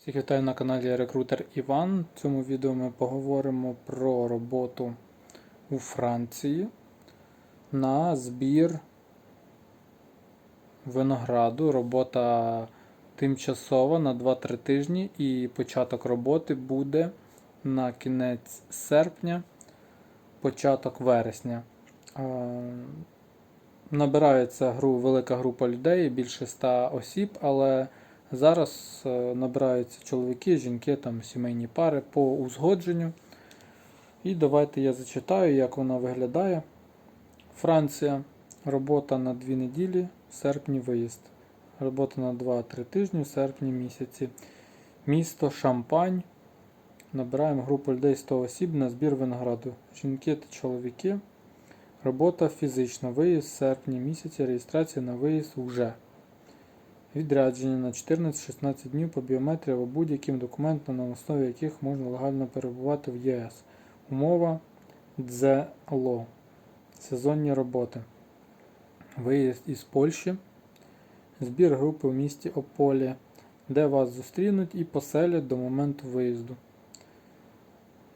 Всіх вітаю на каналі Рекрутер Іван. В цьому відео ми поговоримо про роботу у Франції на збір винограду. Робота тимчасова на 2-3 тижні і початок роботи буде на кінець серпня, початок вересня. Е, Набирається велика група людей, більше 100 осіб, але Зараз е, набираються чоловіки, жінки, там сімейні пари по узгодженню. І давайте я зачитаю, як вона виглядає. Франція. Робота на 2 неділі, серпні виїзд. Робота на 2-3 тижні, в серпні місяці. Місто Шампань. Набираємо групу людей 100 осіб на збір винограду. Жінки та чоловіки. Робота фізична. Виїзд в серпні місяці. Реєстрація на виїзд уже. Відрядження на 14-16 днів по біометрії або будь-яким документам, на основі яких можна легально перебувати в ЄС. Умова ДЗЛО. Сезонні роботи. Виїзд із Польщі. Збір групи в місті Ополі, де вас зустрінуть і поселять до моменту виїзду.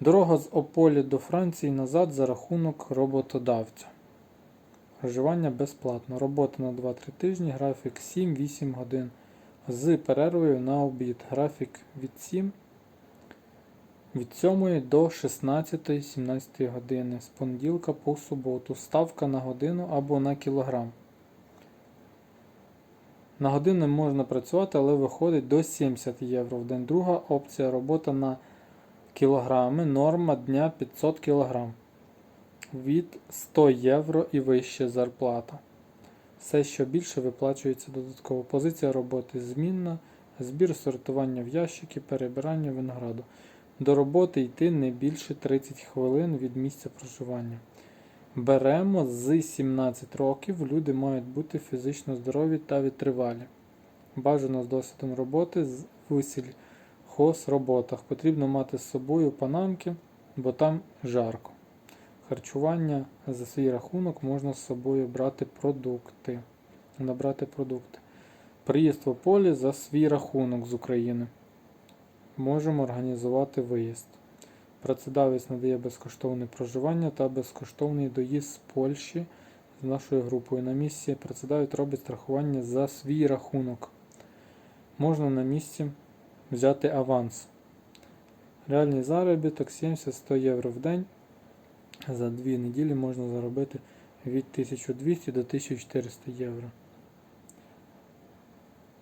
Дорога з Ополі до Франції назад за рахунок роботодавця. Проживання безплатно. Робота на 2-3 тижні, графік 7-8 годин. З перервою на обід. Графік від 7 від 7 до 16-17 години. З понеділка по суботу. Ставка на годину або на кілограм. На годину можна працювати, але виходить до 70 євро в день. Друга опція робота на кілограми. Норма дня 500 кілограм від 100 євро і вище зарплата. Все, що більше виплачується додатково. Позиція роботи змінна, збір сортування в ящики, перебирання винограду. До роботи йти не більше 30 хвилин від місця проживання. Беремо з 17 років, люди мають бути фізично здорові та витривалі. Бажано з досвідом роботи в роботах. Потрібно мати з собою панамки, бо там жарко. Харчування за свій рахунок можна з собою брати продукти. Набрати продукти. Приїзд в полі за свій рахунок з України. Можемо організувати виїзд. Працедавець надає безкоштовне проживання та безкоштовний доїзд з Польщі з нашою групою. На місці працедавець робить страхування за свій рахунок. Можна на місці взяти аванс. Реальний заробіток 70-100 євро в день. За дві неділі можна заробити від 1200 до 1400 євро.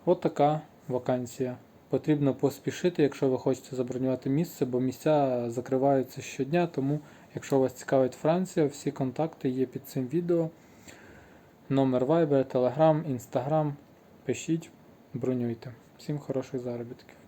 От така вакансія. Потрібно поспішити, якщо ви хочете забронювати місце, бо місця закриваються щодня, тому якщо вас цікавить Франція, всі контакти є під цим відео. Номер Viber, Telegram, Instagram. Пишіть, бронюйте. Всім хороших заробітків.